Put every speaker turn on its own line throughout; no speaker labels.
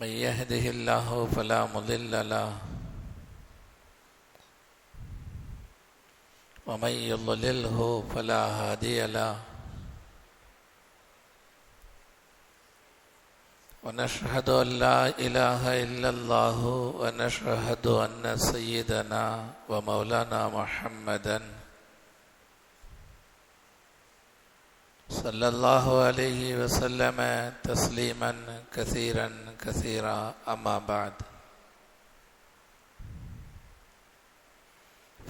من يهده الله فلا مضل له ومن يضلله فلا هادي له ونشهد أن لا إله إلا الله ونشهد أن سيدنا ومولانا محمدا صلى الله عليه وسلم تسليما كثيرا كثيرا أما بعد.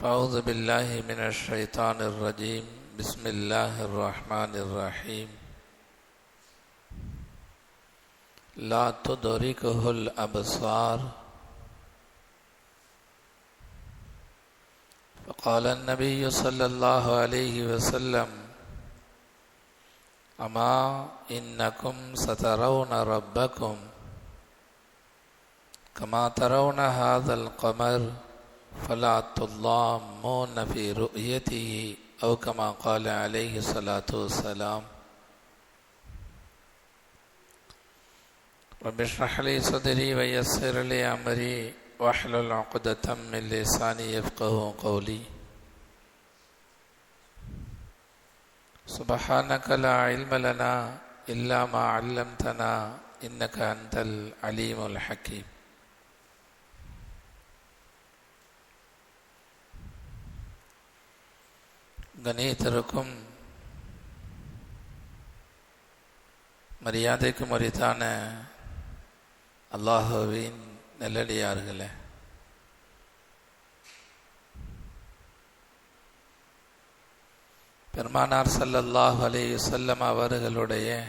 فأعوذ بالله من الشيطان الرجيم. بسم الله الرحمن الرحيم. لا تدركه الأبصار. فقال النبي صلى الله عليه وسلم أما إنكم سترون ربكم كما ترون هذا القمر فلا تضامون في رؤيته أو كما قال عليه الصلاة والسلام. رب اشرح لي صدري ويسر لي أمري واحلل عقدة من لساني يفقه قولي. سبحانك لا علم لنا إلا ما علمتنا إنك أنت العليم الحكيم கணியத்திற்கும் மரியாதைக்கும் உரித்தான அல்லாஹுவின் நெல்லடியார்களே பெருமானார் சல்லல்லாஹு அலி செல்லம் அவர்களுடைய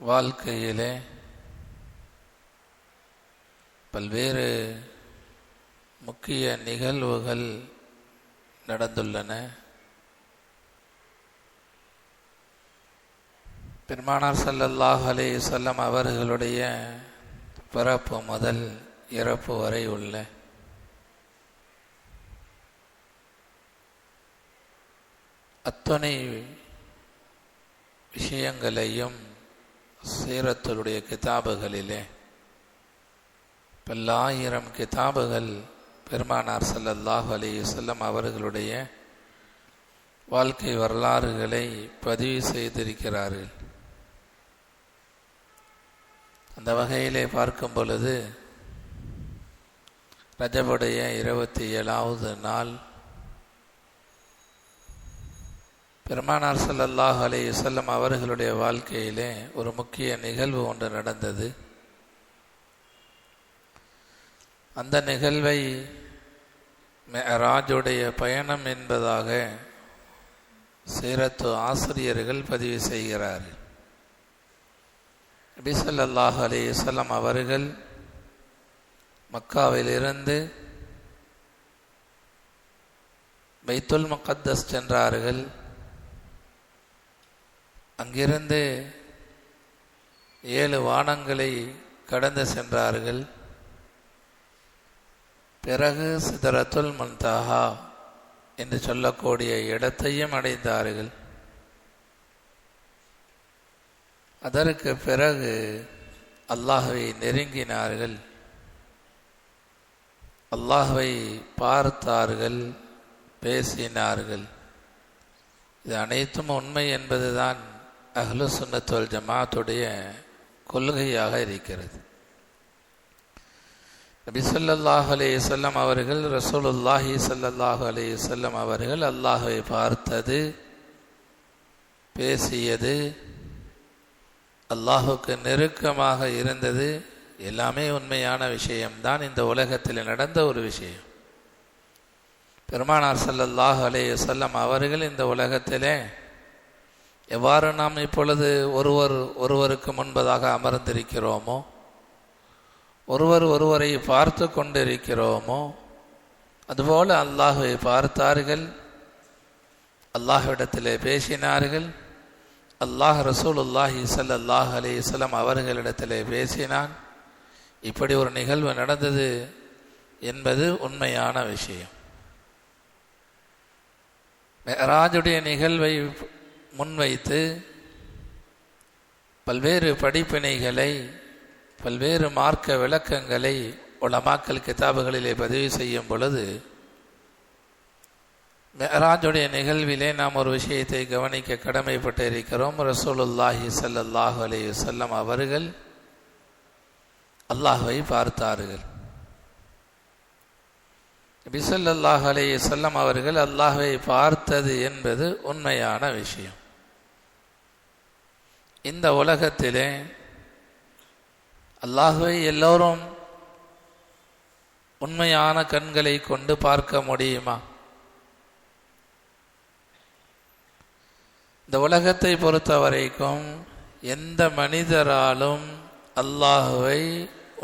வாழ்க்கையிலே பல்வேறு முக்கிய நிகழ்வுகள் நடந்துள்ளன. பெருமானார் சல்லல்லாஹ் அலி சொல்லம் அவர்களுடைய பிறப்பு முதல் இறப்பு வரை உள்ள அத்தனை விஷயங்களையும் சீரத்தருடைய கிதாபுகளிலே பல்லாயிரம் கிதாபுகள் பெருமானார் சல்லல்லாஹு அலி செல்லம் அவர்களுடைய வாழ்க்கை வரலாறுகளை பதிவு செய்திருக்கிறார்கள். அந்த வகையிலே பார்க்கும் பொழுது ரஜபுடைய இருபத்தி ஏழாவது நாள் பெருமானார் சல்லல்லாஹு அலி செல்லம் அவர்களுடைய வாழ்க்கையிலே ஒரு முக்கிய நிகழ்வு ஒன்று நடந்தது. அந்த நிகழ்வை ராஜுடைய பயணம் என்பதாக சீரத்து ஆசிரியர்கள் பதிவு செய்கிறார்கள். நபிசல்லாஹ் அலிசல்லாம் அவர்கள் மக்காவிலிருந்து பைத்துல் முகத்தஸ் சென்றார்கள். அங்கிருந்து ஏழு வானங்களை கடந்து சென்றார்கள். பிறகு சிதறத்துல் மந்தாகா என்று சொல்லக்கூடிய இடத்தையும் அடைந்தார்கள். அதற்கு பிறகு அல்லாஹுவை நெருங்கினார்கள். அல்லாஹுவை பார்த்தார்கள் பேசினார்கள். இது அனைத்தும் உண்மை என்பதுதான். அஹ்லு சுன்னத்துவல் ஜமாத்துடைய கொள்கையாக இருக்கிறது. நபிசல்லாஹ் அலே சொல்லம் அவர்கள் ரசூலுல்லாஹி சல்லாஹு அலே சொல்லம் அவர்கள் அல்லாஹுவை பார்த்தது பேசியது அல்லாஹுக்கு நெருக்கமாக இருந்தது எல்லாமே உண்மையான விஷயம்தான். இந்த உலகத்தில் நடந்த ஒரு விஷயம். பெருமானார் ஸல்லல்லாஹு அலைஹி வஸல்லம் அவர்கள் இந்த உலகத்திலே எவ்வாறு நாம் இப்பொழுது ஒருவர் ஒருவருக்கு முன்பதாக அமர்ந்திருக்கிறோமோ ஒருவர் ஒருவரை பார்த்து கொண்டிருக்கிறோமோ அதுபோல அல்லாஹுவை பார்த்தார்கள் அல்லாஹ்விடத்திலே பேசினார்கள் அல்லாஹ் ரசூலுல்லாஹி ஸல்லல்லாஹு அலைஹி வஸல்லம் அவர்களிடத்திலே பேசினான். இப்படி ஒரு நிகழ்வு நடந்தது என்பது உண்மையான விஷயம். மெஹராஜுடைய நிகழ்வை முன்வைத்து பல்வேறு படிப்பினைகளை பல்வேறு மார்க்க விளக்கங்களை உளமாக்கல் கிதாபுகளிலே பதிவு செய்யும் பொழுது மெஹராஜுடைய நிகழ்விலே நாம் ஒரு விஷயத்தை கவனிக்க கடமைப்பட்டு இருக்கிறோம். ரசூலுல்லாஹி ஸல்லல்லாஹு அலி வல்லம் அவர்கள் அல்லாஹுவை பார்த்தார்கள். பிசல்லாஹ் அலி செல்லம் அவர்கள் அல்லாஹுவை பார்த்தது என்பது உண்மையான விஷயம். இந்த உலகத்திலே அல்லாஹுவை எல்லோரும் உண்மையான கண்களை கொண்டு பார்க்க முடியுமா? இந்த உலகத்தை பொறுத்த வரைக்கும் எந்த மனிதராலும் அல்லாஹுவை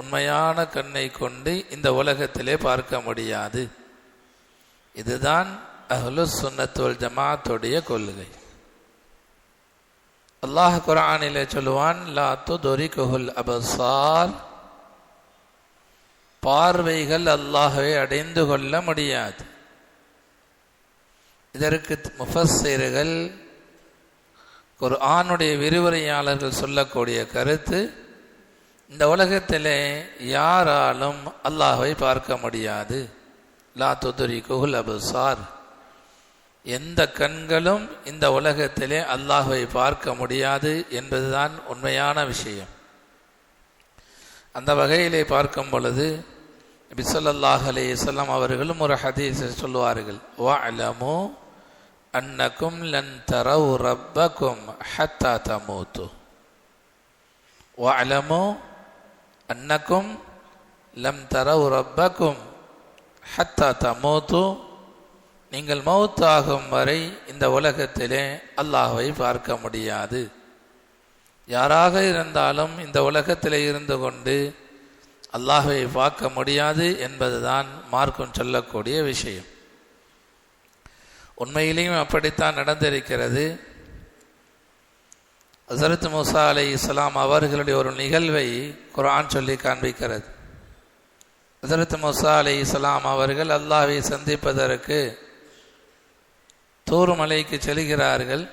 உண்மையான கண்ணை கொண்டு இந்த உலகத்திலே பார்க்க முடியாது. இதுதான் அஹ்லு சுன்னத்துவல் ஜமாத்துடைய கொள்கை. அல்லாஹ் குரானிலே சொல்லுவான் லா துரிகுல் அபசார். பார்வைகள் அல்லாஹவை அடைந்து கொள்ள முடியாது. இதற்கு முஃபஸ்ஸிர்கள் குர்ஆனுடைய விரிவுரையாளர்கள் சொல்லக்கூடிய கருத்து இந்த உலகத்திலே யாராலும் அல்லாஹை பார்க்க முடியாது. லா துதுரி குஹுல் அபுசார். எந்த கண்களும் இந்த உலகத்திலே அல்லாஹை பார்க்க முடியாது என்பதுதான் உண்மையான விஷயம். அந்த வகையிலே பார்க்கும் பொழுது பிசல்லாஹ் அலே இஸ்லாம் அவர்களும் ஒரு ஹதீஸை சொல்லுவார்கள். வா அலமோ அன்னக்கும் லன் தரவு ரப்பக்கும் ஹத்தா தமூத்து. வா அலமோ அன்னக்கும் லம் தரவு ரப்பக்கும் ஹத்தா தமூத்து. நீங்கள் மௌத்தாகும் வரை இந்த உலகத்திலே அல்லாஹை பார்க்க முடியாது. யாராக இருந்தாலும் இந்த உலகத்திலே இருந்து கொண்டு அல்லாஹை பார்க்க முடியாது என்பதுதான் மார்க்கம் சொல்லக்கூடிய விஷயம். உண்மையிலேயும் அப்படித்தான் நடந்திருக்கிறது. ஹசரத் மூசா அலை இஸ்லாம் அவர்களுடைய ஒரு நிகழ்வை குரான் சொல்லி காண்பிக்கிறது. ஹசரத் மூசா அலை இஸ்லாம் அவர்கள் அல்லாஹை சந்திப்பதற்கு தூர்மலைக்கு செல்கிறார்கள்.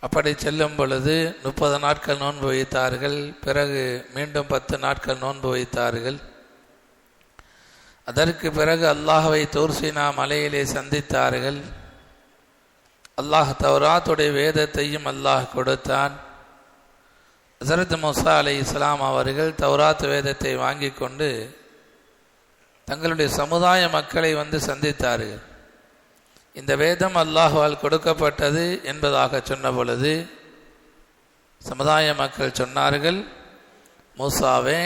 அப்படி செல்லும் பொழுது முப்பது நாட்கள் நோன்பு வைத்தார்கள். பிறகு மீண்டும் பத்து நாட்கள் நோன்பு வைத்தார்கள். அதற்கு பிறகு அல்லாஹவை தோர்சினா மலையிலே சந்தித்தார்கள். அல்லாஹ் தௌராத்துடைய வேதத்தையும் அல்லாஹ் கொடுத்தான். ஹசரத் முசா அலி இஸ்லாம் அவர்கள் தௌராத் வேதத்தை வாங்கி கொண்டு தங்களுடைய சமுதாய மக்களை வந்து சந்தித்தார்கள். இந்த வேதம் அல்லாஹுவால் கொடுக்கப்பட்டது என்பதாக சொன்ன பொழுது சமுதாய மக்கள் சொன்னார்கள் மூசாவே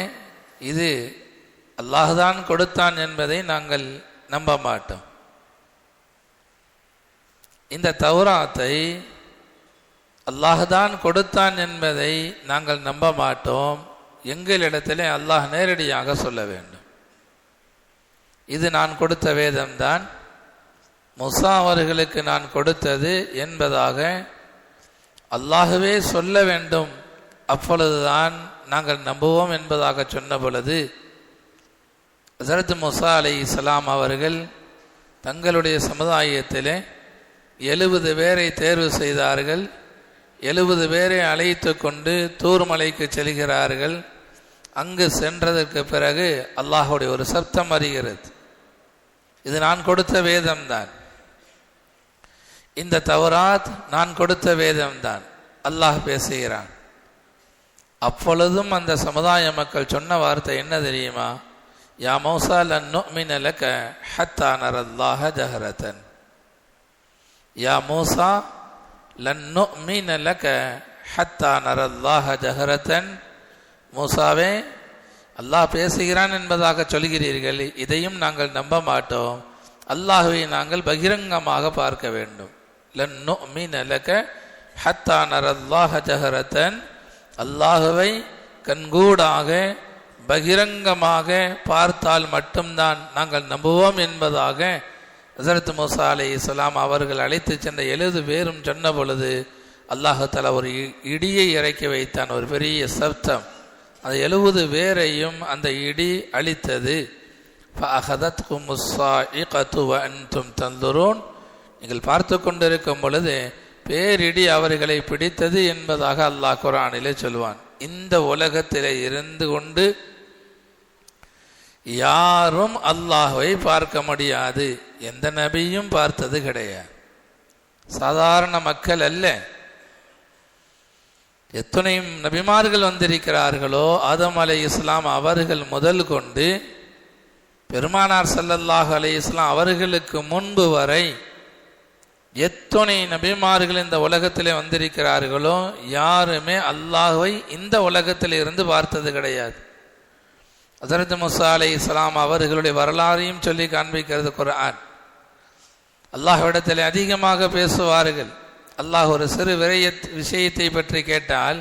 இது அல்லாஹுதான் கொடுத்தான் என்பதை நாங்கள் நம்ப மாட்டோம். இந்த தௌராத்தை அல்லாஹுதான் கொடுத்தான் என்பதை நாங்கள் நம்ப மாட்டோம். எங்களிடத்திலே அல்லாஹ் நேரடியாக சொல்ல வேண்டும். இது நான் கொடுத்த வேதம்தான். முசா அவர்களுக்கு நான் கொடுத்தது என்பதாக அல்லாகவே சொல்ல வேண்டும். அப்பொழுதுதான் நாங்கள் நம்புவோம் என்பதாக சொன்ன பொழுது ஹசரத் முசா அலி இஸ்லாம் அவர்கள் தங்களுடைய சமுதாயத்திலே எழுபது பேரை தேர்வு செய்தார்கள். எழுபது பேரை அழைத்து கொண்டு தூர்மலைக்கு செல்கிறார்கள். அங்கு சென்றதற்கு பிறகு அல்லாஹுடைய ஒரு சப்தம் அறிகிறது. இது நான் கொடுத்த வேதம்தான். இந்த தவறாத் நான் கொடுத்த வேதம்தான். அல்லாஹ் பேசுகிறான். அப்பொழுதும் அந்த சமுதாய மக்கள் சொன்ன வார்த்தை என்ன தெரியுமா? யா மௌசா லன் லக ஹத்தா நரல்லாஹ ஜஹரதன். யா மூசா லன் லக ஹத்தா நரல்லாஹ ஜஹரதன். மூசாவே அல்லாஹ் பேசுகிறான் என்பதாக சொல்கிறீர்கள். இதையும் நாங்கள் நம்ப மாட்டோம். அல்லாஹுவை நாங்கள் பகிரங்கமாக பார்க்க வேண்டும். லன் நுமின லக ஹத்தா நரல்லாஹ ஜஹரத்தன் அல்லாஹுவை கண்கூடாக பகிரங்கமாக பார்த்தால் மட்டும்தான் நாங்கள் நம்புவோம் என்பதாக ஹசரத் மூசா அலி இஸ்லாம் அவர்கள் அழைத்து சென்ற எழுது பேரும் சொன்ன பொழுது அல்லாஹால ஒரு இடியை இறக்கி வைத்தான் ஒரு பெரிய சப்தம். அந்த எழுபது பேரையும் அந்த இடி அழித்தது. ஃபஹதத் குமுசா இகத்து அன்தும் தந்துரோன் நீங்கள் பார்த்து கொண்டிருக்கும் பொழுது பேரிடி அவர்களை பிடித்தது என்பதாக அல்லாஹ் குரானிலே சொல்வான். இந்த உலகத்திலே இருந்து கொண்டு யாரும் அல்லாஹுவை பார்க்க முடியாது. எந்த நபியும் பார்த்தது கிடையாது. சாதாரண மக்கள் அல்ல. எத்தனை நபிமார்கள் வந்திருக்கிறார்களோ ஆதம் அலை இஸ்லாம் அவர்கள் முதல் கொண்டு பெருமானார் சல்லல்லாஹ் அலை இஸ்லாம் அவர்களுக்கு முன்பு வரை எத்தனை நபிமார்கள் இந்த உலகத்திலே வந்திருக்கிறார்களோ யாருமே அல்லாஹை இந்த உலகத்தில் இருந்து பார்த்தது கிடையாது. ஹசரத் முசா அலை இஸ்லாம் அவர்களுடைய வரலாறையும் சொல்லி காண்பிக்கிறது குரான் அல்லாஹ்விடத்தில் அதிகமாக பேசுவார்கள். அல்லாஹ் ஒரு சிறு விரைய விஷயத்தை பற்றி கேட்டால்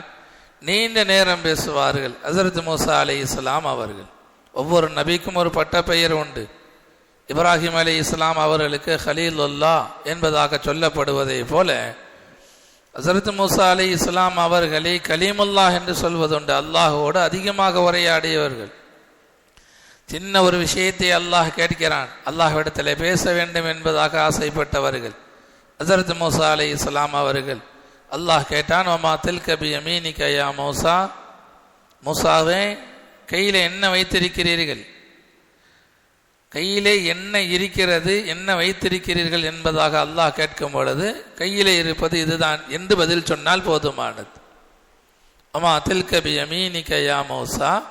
நீண்ட நேரம் பேசுவார்கள் ஹசரத் மூசா அலை இஸ்லாம் அவர்கள். ஒவ்வொரு நபிக்கும் ஒரு பட்ட பெயர் உண்டு. இப்ராஹிம் அலி இஸ்லாம் அவர்களுக்கு ஹலீலுல்லா என்பதாக சொல்லப்படுவதை போல ஹசரத் மூசா அலி இஸ்லாம் அவர்களை கலீமுல்லா என்று சொல்வதுண்டு. அல்லாஹோடு அதிகமாக உரையாடியவர்கள். சின்ன ஒரு விஷயத்தை அல்லாஹ் கேட்கிறான். அல்லாஹ்விடத்தில் பேச வேண்டும் என்பதாக ஆசைப்பட்டவர்கள். ஹசரத் மூசா அலி இஸ்லாம் அவர்கள் அல்லாஹ் கேட்டான் ஒமா தில் கபி அமீனி யா மூசா? மூசாவே கையில் என்ன வைத்திருக்கிறீர்கள்? கையிலே என்ன இருக்கிறது என்ன வைத்திருக்கிறீர்கள் என்பதாக அல்லாஹ் கேட்கும் பொழுது கையிலே இருப்பது இதுதான். என்று பதில் சொன்னால் போதுமானது. அம்மா தில்கபி அமீனி கையா யா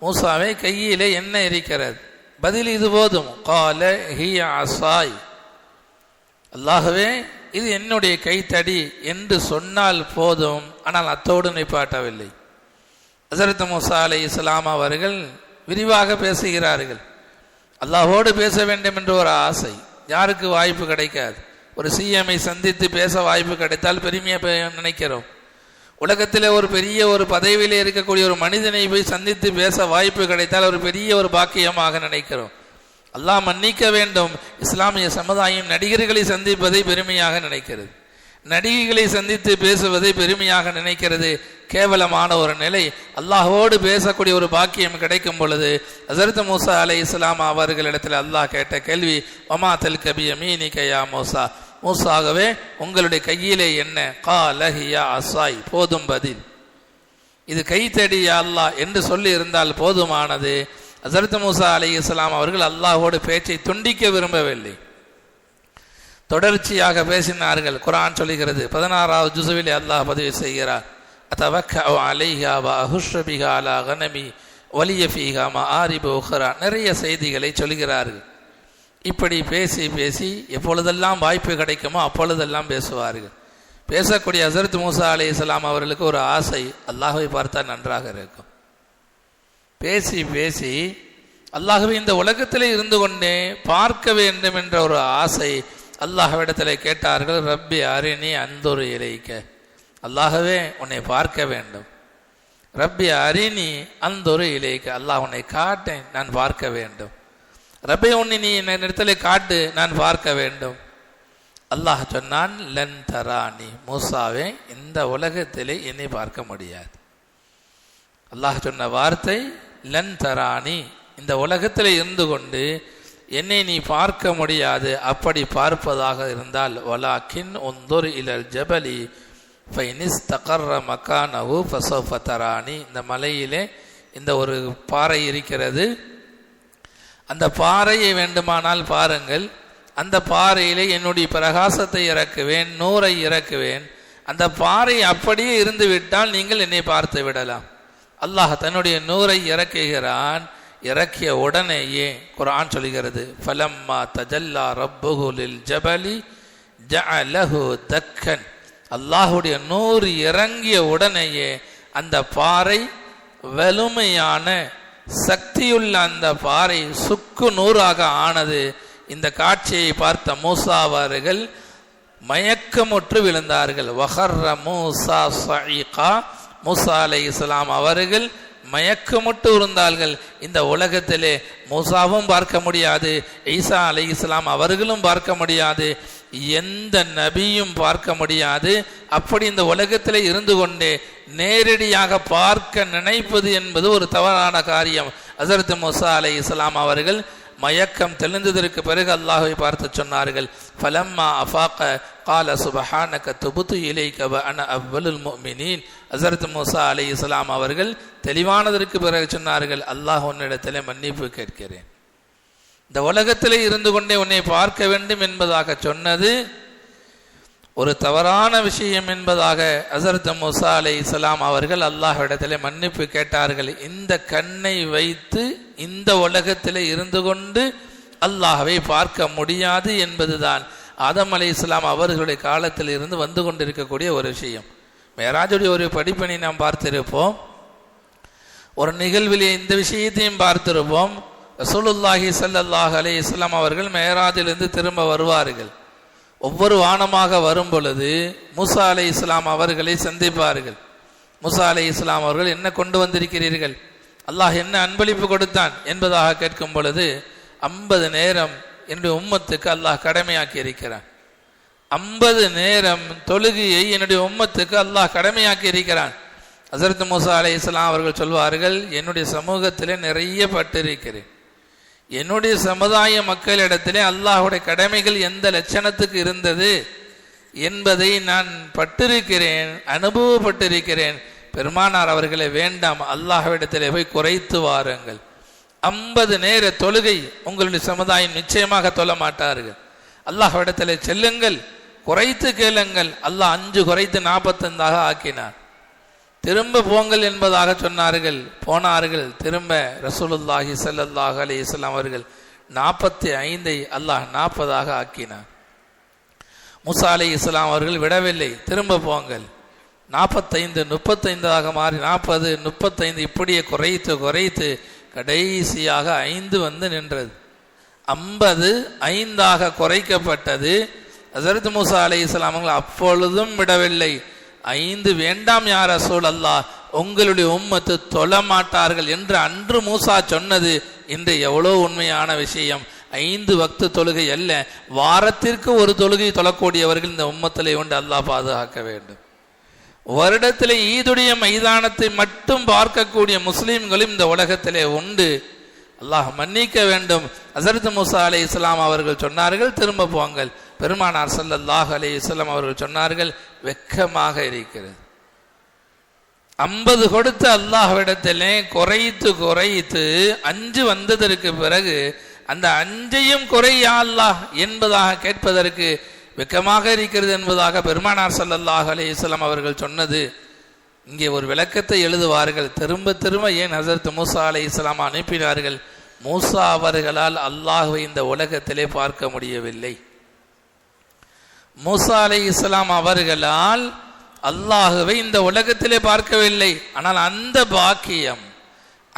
மூசா. கையிலே என்ன இருக்கிறது? பதில் இது போதும். கால ஹி ஆசாய் அல்லாகவே இது என்னுடைய கைத்தடி என்று சொன்னால் போதும். ஆனால் அத்தோடு நிப்பாட்டவில்லை. ஹசரத் மூசா அலை இஸ்லாம் அவர்கள் விரிவாக பேசுகிறார்கள். அல்லாஹோடு பேச வேண்டும் என்ற ஒரு ஆசை. யாருக்கு வாய்ப்பு கிடைக்காது. ஒரு சிஎம்ஐ சந்தித்து பேச வாய்ப்பு கிடைத்தால் பெருமையாக நினைக்கிறோம். உலகத்தில் ஒரு பெரிய ஒரு பதவியில் இருக்கக்கூடிய ஒரு மனிதனை போய் சந்தித்து பேச வாய்ப்பு கிடைத்தால் ஒரு பெரிய ஒரு பாக்கியமாக நினைக்கிறோம். அல்லாஹ் மன்னிக்க வேண்டும். இஸ்லாமிய சமுதாயம் நடிகர்களை சந்திப்பதை பெருமையாக நினைக்கிறது. நடிகைகளை சந்தித்து பேசுவதை பெருமையாக நினைக்கிறது. கேவலமான ஒரு நிலை. அல்லாஹோடு பேசக்கூடிய ஒரு பாக்கியம் கிடைக்கும் பொழுது ஹசரத் மூசா அலை இஸ்லாம் அவர்களிடத்தில் அல்லாஹ் கேட்ட கேள்வி ஒமா தல் கபி மீனி கயா மூசா? மூசாகவே உங்களுடைய கையிலே என்ன? கா லஹியா அசாய். போதும் பதில். இது கை தேடியா அல்லாஹ்? என்று சொல்லி இருந்தால் போதுமானது. ஹசரத் மூசா அலை இஸ்லாம் அவர்கள் அல்லாஹோடு பேச்சை துண்டிக்க விரும்பவில்லை. தொடர்ச்சியாக பேசினார்கள். குரான் சொல்லுகிறது பதினாறாவது ஜுசுவிலே அல்லாஹ் பதிவு செய்கிறார். அத்தவக்க அலைஹா வ அஹுஷ்ரபிகா அலா கனமி வலிய மா ஆரிபு உஹரா. நிறைய செய்திகளை சொல்கிறார்கள். இப்படி பேசி பேசி எப்பொழுதெல்லாம் வாய்ப்பு கிடைக்குமோ அப்பொழுதெல்லாம் பேசுவார்கள். பேசக்கூடிய ஹசரத் மூசா அலி இஸ்லாம் அவர்களுக்கு ஒரு ஆசை அல்லாஹை பார்த்தா நன்றாக இருக்கும். பேசி பேசி அல்லாஹுவை இந்த உலகத்திலே இருந்து கொண்டே பார்க்க வேண்டும் என்ற ஒரு ஆசை அல்லாஹ்விடத்தில் கேட்டார்கள் ரப்பி அரிணி அந்தொரு இலைக்க. அல்லாஹவே உன்னை பார்க்க வேண்டும். ரப்பி அரிணி அந்தொரு இலைக்க. அல்லாஹ் உன்னை காட்டேன் நான் பார்க்க வேண்டும். ரப்பி உன்னை நீ என்ன இடத்துல காட்டு நான் பார்க்க வேண்டும். அல்லாஹ் சொன்னான் லன் தராணி மூசாவே இந்த உலகத்திலே என்னை பார்க்க முடியாது. அல்லாஹ் சொன்ன வார்த்தை லன் தராணி இந்த உலகத்தில் இருந்து கொண்டு என்னை நீ பார்க்க முடியாது. அப்படி பார்ப்பதாக இருந்தால் வலாக்கின் ஒந்தொரு இலல் ஜபலி ஃபைனிஸ் தகர்ற மக்கானவு ஃபசோஃப தராணி இந்த மலையிலே இந்த ஒரு பாறை இருக்கிறது. அந்த பாறையை வேண்டுமானால் பாருங்கள். அந்த பாறையிலே என்னுடைய பிரகாசத்தை இறக்குவேன் நூறை இறக்குவேன். அந்த பாறை அப்படியே இருந்துவிட்டால் நீங்கள் என்னை பார்த்து விடலாம். அல்லாஹ் தன்னுடைய நூறை இறக்குகிறான். இறக்கிய உடனேயே குரான் சொல்கிறது ஃபலம்மா தஜல்லா ரப்புகுலில் ஜபலி ஜஅலஹு தக்கன். அல்லாஹுடைய நூறு இறங்கிய உடனேயே அந்த பாறை வலுமையான சக்தியுள்ள அந்த பாறை சுக்கு நூறாக ஆனது. இந்த காட்சியை பார்த்த மூசாவார்கள் மயக்கமுற்று விழுந்தார்கள். வஹர்ர மூசா சஈகா மூசா அலை இஸ்லாம் அவர்கள் மயக்கமுட்டு இருந்தார்கள். இந்த உலகத்திலே மூசாவும் பார்க்க முடியாது ஈசா அலை இஸ்லாம் அவர்களும் பார்க்க முடியாது எந்த நபியும் பார்க்க முடியாது. அப்படி இந்த உலகத்தில் இருந்து கொண்டே நேரடியாக பார்க்க நினைப்பது என்பது ஒரு தவறான காரியம். ஹசரத் முசா அலை இஸ்லாம் அவர்கள் மயக்கம் தெளிந்ததற்கு பிறகு அல்லாஹை பார்த்து சொன்னார்கள் ஃபலம்மா அஃபாக்க கால சுபஹானக துபுத்து இலைக்க அன அவ்வலுல் முஃமினீன். அசரத் மூசா அலி இஸ்லாம் அவர்கள் தெளிவானதற்கு பிறகு சொன்னார்கள் அல்லாஹ் உன்னிடத்திலே மன்னிப்பு கேட்கிறேன். இந்த உலகத்திலே இருந்து கொண்டே உன்னை பார்க்க வேண்டும் என்பதாக சொன்னது ஒரு தவறான விஷயம் என்பதாக அசரத் முசா அலை இஸ்லாம் அவர்கள் அல்லாஹ்விடத்திலே மன்னிப்பு கேட்டார்கள். இந்த கண்ணை வைத்து இந்த உலகத்தில் இருந்து கொண்டு அல்லாஹவை பார்க்க முடியாது என்பதுதான். ஆதம் அலை இஸ்லாம் அவர்களுடைய காலத்தில் இருந்து வந்து கொண்டிருக்கக்கூடிய ஒரு விஷயம். மேராஜுடைய ஒரு படிப்பினை நாம் பார்த்திருப்போம். ஒரு நிகழ்விலே இந்த விஷயத்தையும் பார்த்திருப்போம். ரசூலுல்லாஹி சல்லாஹ் அலி இஸ்லாம் அவர்கள் மேராஜிலிருந்து திரும்ப வருவார்கள். ஒவ்வொரு வானமாக வரும் பொழுது மூசா அலை இஸ்லாம் அவர்களை சந்திப்பார்கள். மூசா அலை இஸ்லாம் அவர்கள் என்ன கொண்டு வந்திருக்கிறீர்கள்? அல்லாஹ் என்ன அன்பளிப்பு கொடுத்தான் என்பதாக கேட்கும் பொழுது ஐம்பது நேரம் என்னுடைய உம்மத்துக்கு அல்லாஹ் கடமையாக்கி இருக்கிறான். ஐம்பது நேரம் தொழுகையை என்னுடைய உம்மத்துக்கு அல்லாஹ் கடமையாக்கி இருக்கிறான். அசரத் மூசா அலை இஸ்லாம் அவர்கள் சொல்வார்கள் என்னுடைய சமூகத்திலே நிறைய பட்டிருக்கிறேன். என்னுடைய சமுதாய மக்களிடத்திலே அல்லாஹுடைய கடமைகள் எந்த லட்சணத்துக்கு இருந்தது என்பதை நான் பட்டிருக்கிறேன் அனுபவப்பட்டிருக்கிறேன். பெருமானார் அவர்களை வேண்டாம் அல்லாஹ்விடத்திலே போய் குறைத்து வாருங்கள். ஐம்பது நேர தொழுகை உங்களுடைய சமுதாயம் நிச்சயமாக தொல்ல மாட்டார்கள். அல்லாஹ்விடத்திலே செல்லுங்கள் குறைத்து கேளுங்கள். அல்லாஹ் அஞ்சு குறைத்து நாற்பத்தைந்தாக ஆக்கினார் திரும்ப போங்கள் என்பதாக சொன்னார்கள். போனார்கள். திரும்ப ரசூலுல்லாஹி ஸல்லல்லாஹு அலி இஸ்லாம் அவர்கள் நாற்பத்தி ஐந்தை அல்லாஹ் நாற்பதாக ஆக்கினார். முசா அலி இஸ்லாம் அவர்கள் விடவில்லை. திரும்ப போங்கள். நாற்பத்தைந்து முப்பத்தைந்தாக மாறி நாற்பது முப்பத்தைந்து இப்படியே குறைத்து குறைத்து கடைசியாக ஐந்து வந்து நின்றது. ஐம்பது ஐந்தாக குறைக்கப்பட்டது. ஹசரத் மூசா அலி இஸ்லாம் அவர்கள் அப்பொழுதும் விடவில்லை. ஐந்து வேண்டாம் யார் அசோல் அல்லாஹ் உங்களுடைய உம்மத்து தொழ மாட்டார்கள் என்று அன்று மூசா சொன்னது. இன்று எவ்வளோ உண்மையான விஷயம். ஐந்து வக்து தொழுகை அல்ல வாரத்திற்கு ஒரு தொழுகை தொழக்கூடியவர்கள் இந்த உம்மத்திலே உண்டு. அல்லாஹ் பாதுகாக்க வேண்டும். வருடத்தில் ஈதுடைய மைதானத்தை மட்டும் பார்க்கக்கூடிய முஸ்லீம்களும் இந்த உலகத்திலே உண்டு. அல்லாஹ் மன்னிக்க வேண்டும். அசரத் மூசா அலை இஸ்லாம் அவர்கள் சொன்னார்கள் திரும்ப போங்கள். பெருமானார் ஸல்லல்லாஹு அலி இஸ்லாம் அவர்கள் சொன்னார்கள் வெக்கமாக இருக்கிறது. ஐம்பது கொடுத்த அல்லாஹ்விடத்திலே குறைத்து குறைத்து அஞ்சு வந்ததற்கு பிறகு அந்த அஞ்சையும் குறையா அல்லாஹ் என்பதாக கேட்பதற்கு வெக்கமாக இருக்கிறது என்பதாக பெருமானார் சல்லல்லாஹ் அலி இஸ்லாம் அவர்கள் சொன்னது. இங்கே ஒரு விளக்கத்தை எழுதுவார்கள். திரும்ப திரும்ப ஏன் ஹசரத் மூசா அலி இஸ்லாம் அனுப்பினார்கள்? மூசா அவர்களால் அல்லாஹுவை இந்த உலகத்திலே பார்க்க முடியவில்லை. மூசா அலை இஸ்லாம் அவர்களால் அல்லாஹுவை இந்த உலகத்திலே பார்க்கவில்லை. ஆனால் அந்த பாக்கியம்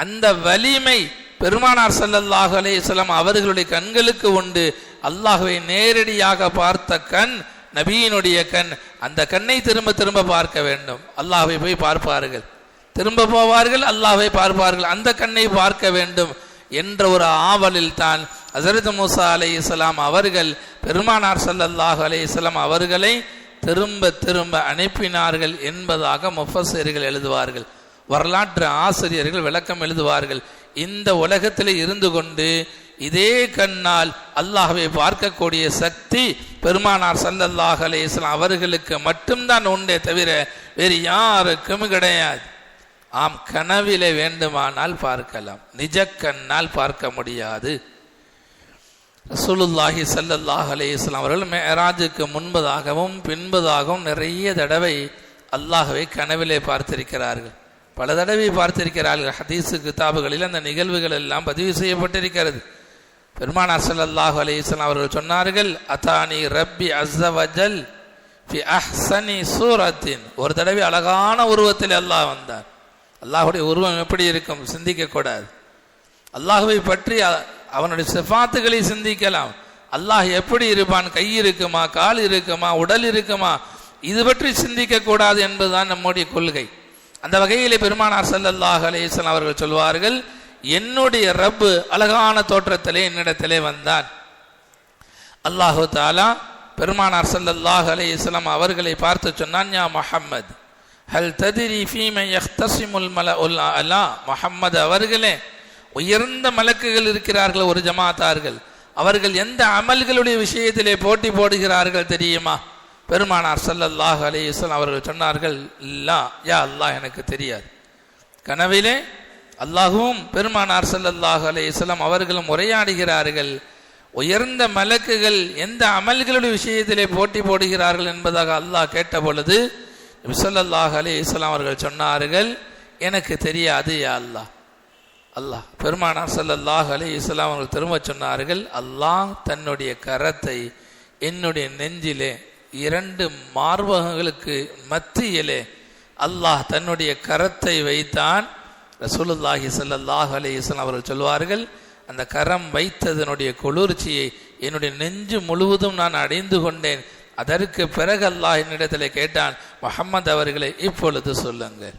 அந்த வலிமை பெருமானார் ஸல்லல்லாஹு அலைஹி இஸ்லாம் அவர்களுடைய கண்களுக்கு உண்டு. அல்லாஹுவை நேரடியாக பார்த்த கண் நபியினுடைய கண். அந்த கண்ணை திரும்ப திரும்ப பார்க்க வேண்டும். அல்லாஹை போய் பார்ப்பார்கள். திரும்ப போவார்கள் அல்லாஹை பார்ப்பார்கள். அந்த கண்ணை பார்க்க வேண்டும். என்ற ஒரு ஆவலில் தான் ஹசரத் மூசா அலை இஸ்லாம் அவர்கள் பெருமானார் சல்லல்லாஹு அலே இஸ்லாம் அவர்களை திரும்ப திரும்ப அனுப்பினார்கள் என்பதாக முஃபஸர்கள் எழுதுவார்கள். வரலாற்று ஆசிரியர்கள் விளக்கம் எழுதுவார்கள். இந்த உலகத்தில் இருந்து கொண்டு இதே கண்ணால் அல்லாஹ்வை பார்க்கக்கூடிய சக்தி பெருமானார் சல்லல்லாஹ் அலே இஸ்லாம் அவர்களுக்கு மட்டும்தான் உண்டே தவிர வேறு யாருக்கும் கிடையாது. ஆம் கனவிலே வேண்டுமானால் பார்க்கலாம். நிஜ கண்ணால் பார்க்க முடியாது. ரசூலுல்லாஹி சல்லல்லாஹ் அலே இஸ்லாம் அவர்கள் மேராஜுக்கு முன்பதாகவும் பின்பதாகவும் நிறைய தடவை அல்லாஹவை கனவிலே பார்த்திருக்கிறார்கள். பல தடவை பார்த்திருக்கிறார்கள். ஹதீஸு கிதாபுகளில் அந்த நிகழ்வுகள் எல்லாம் பதிவு செய்யப்பட்டிருக்கிறது. பெருமானார் ஸல்லல்லாஹு அலைஹி அவர்கள் சொன்னார்கள் அதானி ரப்பி அஸ்ஸவஜல் ஃபி அஹ்சனி சூரத்தின். ஒரு தடவை அழகான உருவத்தில் அல்லாஹ் வந்தார். அல்லாஹுடைய உருவம் எப்படி இருக்கும்? சிந்திக்கக்கூடாது. அல்லாஹுவை பற்றி அவனுடைய சிஃபாத்துகளை சிந்திக்கலாம். அல்லாஹ் எப்படி இருப்பான்? கை இருக்குமா? கால் இருக்குமா? உடல் இருக்குமா? இது பற்றி சிந்திக்கக்கூடாது என்பதுதான் நம்முடைய கொள்கை. அந்த வகையிலே பெருமானார் சல்லல்லாஹ் அலேசன் அவர்கள் சொல்வார்கள் என்னுடைய ரப்பு அழகான தோற்றத்திலே என்னிடத்திலே வந்தான். அல்லாஹு தாலா பெருமானார் சல்லல்லாஹ் அலே இஸ்லாம் அவர்களை பார்த்து சொன்னான் யா மஹம்மது ஹல் ததிரி ஃபீமை யஹ்தசிமுல் மல உல் அலா. முஹம்மது அவர்களே உயர்ந்த மலக்குகள் இருக்கிறார்கள் ஒரு ஜமாத்தார்கள். அவர்கள் எந்த அமல்களுடைய விஷயத்திலே போட்டி போடுகிறார்கள் தெரியுமா? பெருமானார் சல்லல்லாஹ் அலைஹி அவர்கள் சொன்னார்கள் இல்லா யா அல்லாஹ் எனக்கு தெரியாது. கனவிலே அல்லாஹுவும் பெருமானார் சல்லல்லாஹ் அலைஹி அவர்களும் உரையாடுகிறார்கள் உயர்ந்த மலக்குகள் எந்த அமல்களுடைய விஷயத்திலே போட்டி போடுகிறார்கள் என்பதாக அல்லாஹ் கேட்ட பொழுது விசல்லாஹ் அலி இஸ்லாம் அவர்கள் சொன்னார்கள் எனக்கு தெரியாது யா அல்லாஹ். அல்லாஹ் பெருமானார் சல்லல்லாஹ் அலி இஸ்லாம் அவர்கள் திரும்ப சொன்னார்கள் அல்லாஹ் தன்னுடைய கரத்தை என்னுடைய நெஞ்சிலே இரண்டு மார்பகங்களுக்கு மத்தியிலே அல்லாஹ் தன்னுடைய கரத்தை வைத்தான். ரசூலுல்லாஹி சல்லாஹ் அலி இஸ்லாம் அவர்கள் சொல்வார்கள் அந்த கரம் வைத்ததனுடைய குளிர்ச்சியை என்னுடைய நெஞ்சு முழுவதும் நான் அடைந்து கொண்டேன். அதற்கு பிறகு அல்லாஹ் என்னிடத்தில் கேட்டான் முஹம்மது அவர்களை இப்பொழுது சொல்லுங்கள்.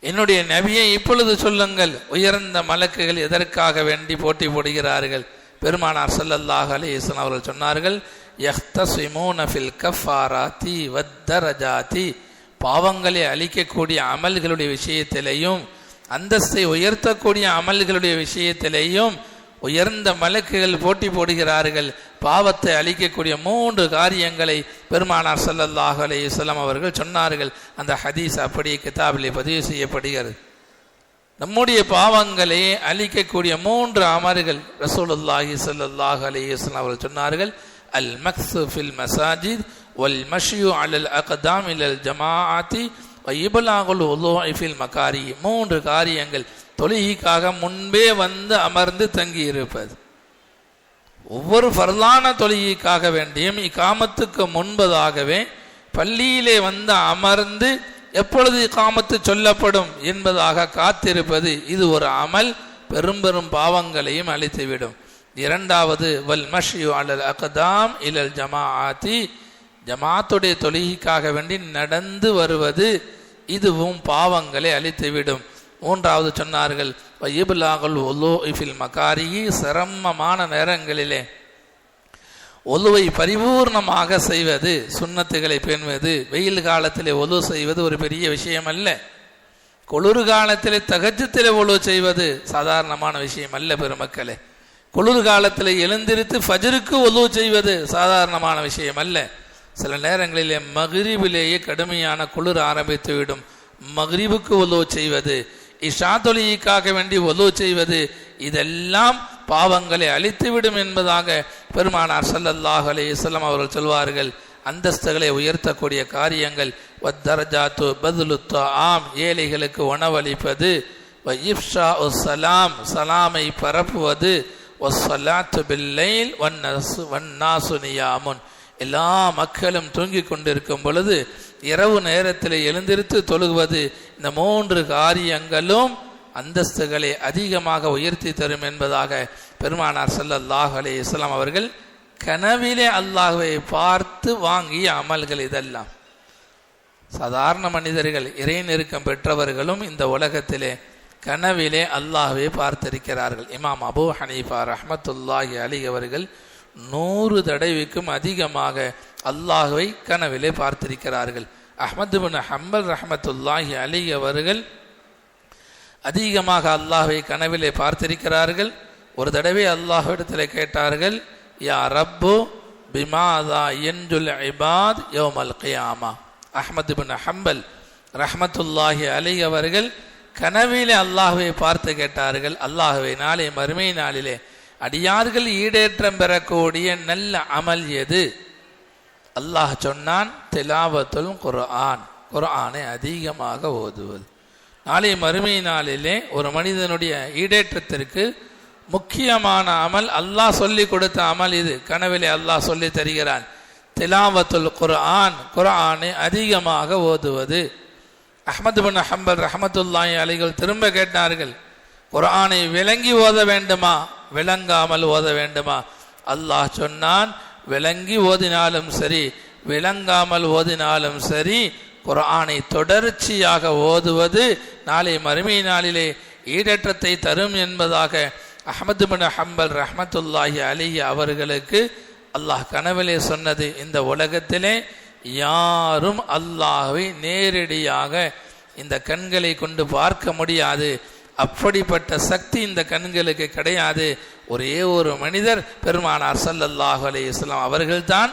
என்னுடைய நபியை இப்பொழுது சொல்லுங்கள். உயர்ந்த மலக்குகள் எதற்காக வேண்டி போட்டி போடுகிறார்கள்? பெருமானார் சல்லல்லாஹ் அலி இஸ்லாம் அவர்கள் சொன்னார்கள் யஹ்தஸிமூன பாவங்களை அழிக்கக்கூடிய அமல்களுடைய விஷயத்திலேயும் அந்தஸ்தை உயர்த்தக்கூடிய அமல்களுடைய விஷயத்திலேயும் உயர்ந்த மலக்குகள் போட்டி போடுகிறார்கள். பாவத்தை அழிக்கக்கூடிய மூன்று காரியங்களை பெருமானார் சல்லல்லாஹ் அலைஹி அவர்கள் சொன்னார்கள். அந்த ஹதீஸ் அப்படியே கிதாபிலே பதிவு செய்யப்படுகிறது. நம்முடைய பாவங்களை அழிக்கக்கூடிய மூன்று அமர்கள் ரசூலுல்லாஹி சல்லாஹ் அலைஹி அவர்கள் சொன்னார்கள். அல் மக்சு ஃபில் மசாஜித் வல் மஷ்யு அலல் இல் அல் ஜமாஅத்தி வைபலாகுல் உலோ ஐஃபில் மக்காரி மூன்று காரியங்கள் தொழுகைக்காக முன்பே வந்து அமர்ந்து தங்கி இருப்பது ஒவ்வொரு ஃபர்லான தொழுகைக்காக வேண்டியும் இக்காமத்துக்கு முன்பதாகவே பள்ளியிலே வந்து அமர்ந்து எப்பொழுது இக்காமத்து சொல்லப்படும் என்பதாக காத்திருப்பது இது ஒரு அமல் பெரும் பெரும் பாவங்களையும் அழித்துவிடும். இரண்டாவது வல் மஷ்யு அலல் அகதாம் இலல் ஜமா ஆத்தி ஜமாத்துடைய தொழுகைக்காக வேண்டி நடந்து வருவது இதுவும் பாவங்களை அழித்துவிடும். மூன்றாவது சொன்னார்கள் வையபுல்லாகல் ஒலோ இஃபில் மகாரி சிரமமான நேரங்களிலே ஒலுவை பரிபூர்ணமாக செய்வது சுண்ணத்துகளை பேணுவது வெயில் காலத்திலே ஒலு செய்வது ஒரு பெரிய விஷயம் அல்ல குளிர் காலத்திலே தகஜத்திலே ஒலு செய்வது சாதாரணமான விஷயம் அல்ல பெருமக்களே. குளிர் காலத்தில் எழுந்திருத்து ஃபஜருக்கு ஒலு செய்வது சாதாரணமான விஷயம் அல்ல சில நேரங்களிலே மகிரிபிலேயே கடுமையான குளிர் ஆரம்பித்துவிடும். மகிரிவுக்கு மகிரிபுக்கு ஒலு செய்வது இஷா வேண்டி ஒலு செய்வது இதெல்லாம் பாவங்களை அழித்துவிடும் என்பதாக பெருமானார் சல்லல்லாஹ் அலைஹி அவர்கள் சொல்வார்கள். அந்தஸ்துகளை உயர்த்தக்கூடிய காரியங்கள் வத்தரஜாத்து பதுலுத்து ஆம் ஏழைகளுக்கு உணவளிப்பது வ இஃப்ஷா சலாம் சலாமை பரப்புவது ஒஸ்ஸலாத்து பில்லைல் வன்னசு வன்னாசு நியாமுன். எல்லா மக்களும் தூங்கிக் கொண்டிருக்கும் பொழுது இரவு நேரத்தில் எழுந்திருத்து தொழுகுவது இந்த மூன்று காரியங்களும் அந்தஸ்துகளை அதிகமாக உயர்த்தி தரும் என்பதாக பெருமானார் ஸல்லல்லாஹு அலே இஸ்லாம் அவர்கள் கனவிலே அல்லாஹுவை பார்த்து வாங்கிய அமல்கள் இதெல்லாம். சாதாரண மனிதர்கள் இறை நெருக்கம் பெற்றவர்களும் இந்த உலகத்திலே கனவிலே அல்லாஹுவை பார்த்திருக்கிறார்கள். இமாம் அபூ ஹனீஃபா ரஹமத்துல்லாஹி அலி அவர்கள் நூறு தடவைக்கும் அதிகமாக அல்லாஹுவை கனவிலே பார்த்திருக்கிறார்கள். அஹமது பின் ஹம்பல் ரஹமத்துல்லாஹி அலி அவர்கள் அதிகமாக அல்லாஹை கனவிலே பார்த்திருக்கிறார்கள். ஒரு தடவை அல்லாஹ்விடத்தில் கேட்டார்கள் யா ரப்பு பிமாதா என்ஜுல் இபாத் யோமல் கியாமா? அஹமது பின் ஹம்பல் ரஹமத்துல்லாஹி அலி அவர்கள் கனவிலே அல்லாஹுவை பார்த்து கேட்டார்கள். அல்லாஹுவை நாளை மறுமை நாளிலே அடியார்கள் ஈடேற்றம் பெறக்கூடிய நல்ல அமல் எது? அல்லாஹ் சொன்னான் திலாவத்துல் குர்ஆன். குர்ஆனை அதிகமாக ஓதுவது நாளை மறுமை நாளிலே ஒரு மனிதனுடைய ஈடேற்றத்திற்கு முக்கியமான அமல் அல்லாஹ் சொல்லி கொடுத்த அமல் இது. கனவிலே அல்லாஹ் சொல்லி தருகிறான் திலாவத்துல் குர்ஆன். குர்ஆனை அதிகமாக ஓதுவது. அஹமது பின் ஹம்பல் ரஹமத்துல்லாய் அலைகள் திரும்ப கேட்டார்கள் குர்ஆனை விளங்கி ஓத வேண்டுமா? விளங்காமல் ஓத வேண்டுமா? அல்லாஹ் சொன்னான் விளங்கி ஓதினாலும் சரி விளங்காமல் ஓதினாலும் சரி குரானை தொடர்ச்சியாக ஓதுவது நாளை மறுமை நாளிலே ஈடற்றத்தை தரும் என்பதாக அஹமது பின் ஹம்பல் ரஹமத்துல்லாஹி அலி அவர்களுக்கு அல்லாஹ் கனவிலே சொன்னது. இந்த உலகத்திலே யாரும் அல்லாஹை நேரடியாக இந்த கண்களை கொண்டு பார்க்க முடியாது. அப்படிப்பட்ட சக்தி இந்த கண்களுக்கு கிடையாது. ஒரே ஒரு மனிதர் பெருமானார் சல்லல்லாஹு அலி இஸ்லாம் அவர்கள்தான்.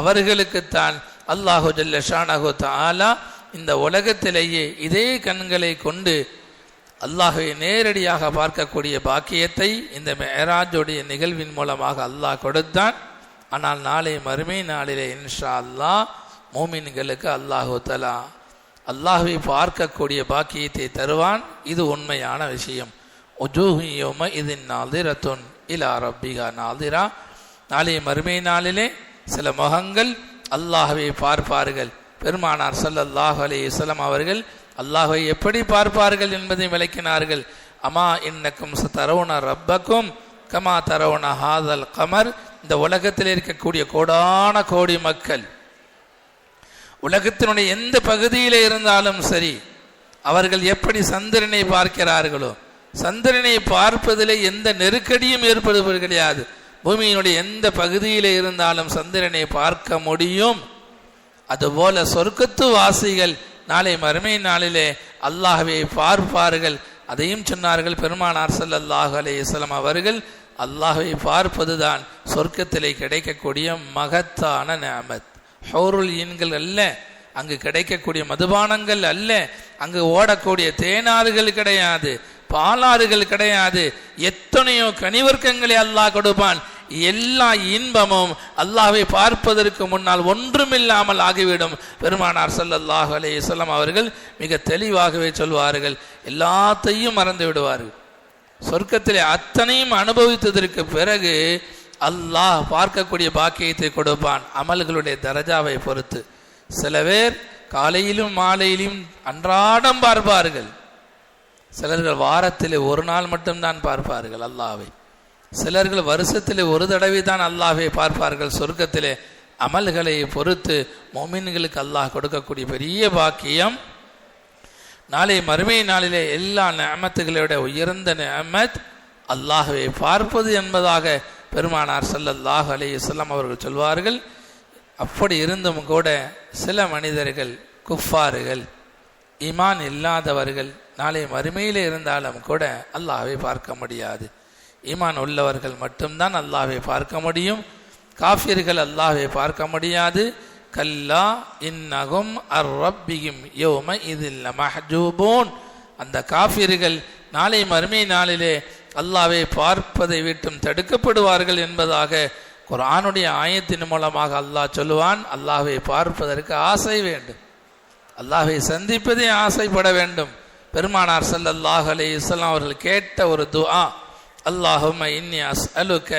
அவர்களுக்குத்தான் அல்லாஹு ஜல்ல ஷானஹு தஆலா இந்த உலகத்திலேயே இதே கண்களை கொண்டு அல்லாஹை நேரடியாக பார்க்கக்கூடிய பாக்கியத்தை இந்த மேராஜுடைய நிகழ்வின் மூலமாக அல்லாஹ் கொடுத்தான். ஆனால் நாளை மறுமை நாளிலே இன்ஷா அல்லாஹ் மோமின்களுக்கு அல்லாஹு தலா அல்லாஹுவை பார்க்கக்கூடிய பாக்கியத்தை தருவான். இது உண்மையான விஷயம். உஜூஹியோம இது நாதிரத்துன் இலா ரப்பிகா நாதிரா நாளைய மறுமை நாளிலே சில முகங்கள் அல்லாஹுவை பார்ப்பார்கள். பெருமானார் ஸல்லல்லாஹு அலைஹி வஸல்லம் அவர்கள் அல்லாஹை எப்படி பார்ப்பார்கள் என்பதை விளக்கினார்கள். அமா இன்னக்கும் தரவுன ரப்பக்கும் கமா தரவுன ஹாதல் கமர். இந்த உலகத்தில் இருக்கக்கூடிய கோடான கோடி மக்கள் உலகத்தினுடைய எந்த பகுதியில் இருந்தாலும் சரி அவர்கள் எப்படி சந்திரனை பார்க்கிறார்களோ சந்திரனை பார்ப்பதில் எந்த நெருக்கடியும் ஏற்படுவது கிடையாது. பூமியினுடைய எந்த பகுதியில் இருந்தாலும் சந்திரனை பார்க்க முடியும். அதுபோல சொர்க்கத்து வாசிகள் நாளை மறுமை நாளிலே அல்லாஹ்வை பார்ப்பார்கள். அதையும் சொன்னார்கள் பெருமானார் ஸல்லல்லாஹு அலைஹி வஸல்லம் அவர்கள் அல்லாஹ்வை பார்ப்பதுதான் சொர்க்கத்திலே கிடைக்கக்கூடிய மகத்தான நிஅமத் ஹோருல் ஈன்கள் அல்ல. அங்கு கிடைக்கக்கூடிய மதுபானங்கள் அல்ல. அங்கு ஓடக்கூடிய தேனாறுகள் கிடையாது. பாலாறுகள் கிடையாது. எத்தனையோ கனிவர்க்கங்களை அல்லாஹ் கொடுப்பான். எல்லா இன்பமும் அல்லாவை பார்ப்பதற்கு முன்னால் ஒன்றுமில்லாமல் ஆகிவிடும். பெருமானார் ஸல்லல்லாஹு அலைஹி அவர்கள் மிக தெளிவாகவே சொல்வார்கள். எல்லாத்தையும் மறந்து விடுவார்கள். சொர்க்கத்திலே அத்தனையும் அனுபவித்ததற்கு பிறகு அல்லாஹ் பார்க்கக்கூடிய பாக்கியத்தை கொடுப்பான் அமல்களுடைய தரஜாவை பொறுத்து. சில பேர் காலையிலும் மாலையிலும் அன்றாடம் பார்ப்பார்கள். சிலர்கள் வாரத்திலே ஒரு நாள் மட்டும்தான் பார்ப்பார்கள் அல்லாவை சிலர்கள் வருஷத்தில் ஒரு தடவை தான் அல்லாஹை பார்ப்பார்கள். சொர்க்கத்திலே அமல்களை பொறுத்து மொமின்களுக்கு அல்லாஹ் கொடுக்கக்கூடிய பெரிய பாக்கியம். நாளை மறுமை நாளிலே எல்லா நேமத்துகளோட உயர்ந்த நேமத் அல்லாஹவை பார்ப்பது என்பதாக பெருமானார் சல்லல்லாஹ் அலைஹி வஸல்லம் அவர்கள் சொல்வார்கள் அப்படி இருந்தும் கூட சில மனிதர்கள் குஃபாறுகள் ஈமான் இல்லாதவர்கள் நாளை மறுமையில் இருந்தாலும் கூட அல்லாஹை பார்க்க முடியாது. ஈமான் உள்ளவர்கள் மட்டும்தான் அல்லாஹை பார்க்க முடியும். காஃபியர்கள் அல்லாஹை பார்க்க முடியாது. கல்லா இன்னகும் அர் ரப்பியும் யோம இதில் மஹஜூபோன் அந்த காஃபியர்கள் நாளை மறுமை நாளிலே அல்லாவை பார்ப்பதை விட்டும் தடுக்கப்படுவார்கள் என்பதாக குரானுடைய ஆயத்தின் மூலமாக அல்லாஹ் சொல்லுவான். அல்லாவை பார்ப்பதற்கு ஆசை வேண்டும். அல்லாஹை சந்திப்பதே ஆசைப்பட வேண்டும். பெருமானார் ஸல்லல்லாஹு அலி இஸ்லாம் அவர்கள் கேட்ட ஒரு துஆ அல்லாஹும் இன்னி அஸ்அலுக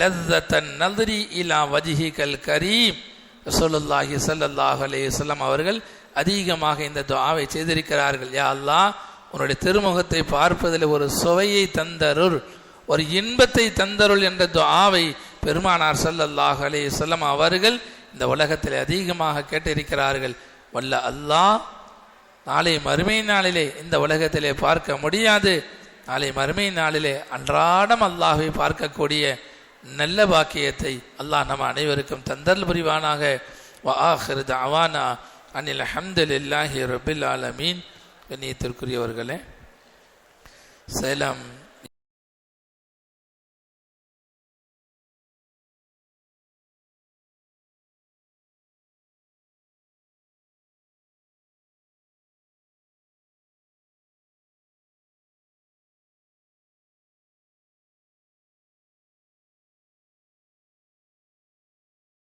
லzzatan நத்ரி இலா வஜ்ஹிகல் கரீம். ரசூலுல்லாஹி ஸல்லல்லாஹு அலி இஸ்லாம் அவர்கள் அதிகமாக இந்த துஆவை செய்திருக்கிறார்கள். யா அல்லாஹ் உன்னுடைய திருமுகத்தை பார்ப்பதில் ஒரு சுவையை தந்தருள் ஒரு இன்பத்தை தந்தருள் என்ற துஆவை பெருமானார் சல்லல்லாஹ் அலே சொல்லம் அவர்கள் இந்த உலகத்தில் அதிகமாக கேட்டிருக்கிறார்கள். வல்ல அல்லாஹ் நாளை மறுமை நாளிலே இந்த உலகத்திலே பார்க்க முடியாது. நாளை மறுமை நாளிலே அன்றாடம் அல்லாஹை பார்க்கக்கூடிய நல்ல பாக்கியத்தை அல்லாஹ் நம்ம அனைவருக்கும் தந்தல் புரிவானாக. வா வஆஹிர் அவானா அனில் ஹம்துலில்லாஹி ரபில் ஆலமீன். கண்ணியத்திற்குரியவர்களே சேலம்